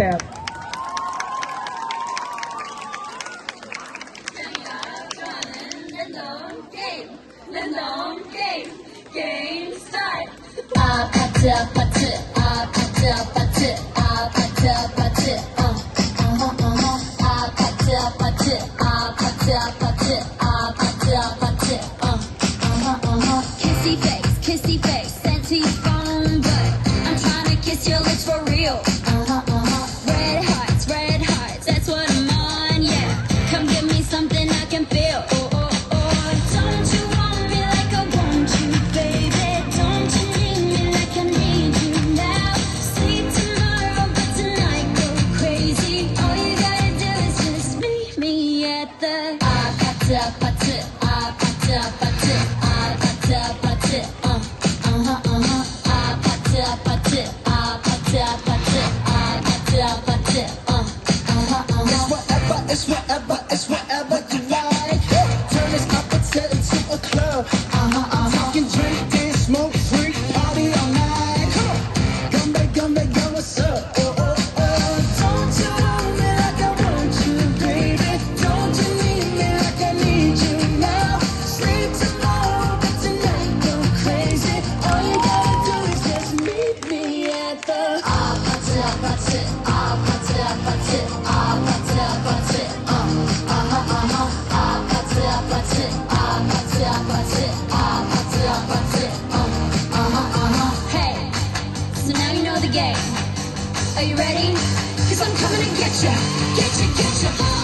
step. Game, game, game start. Ah, ah, ah, ah, ah, ah, ah, ah, ah, ah, ah, ah, kissy face, kissy face, scenty phone, but I'm trying to kiss your lips for real. It's whatever, it's whatever, it's what. Are you ready? Cause I'm coming to get ya, get ya, get ya.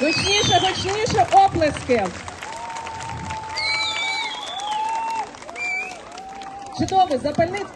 Гучніше, гучніше оплески. Чудовий запальник.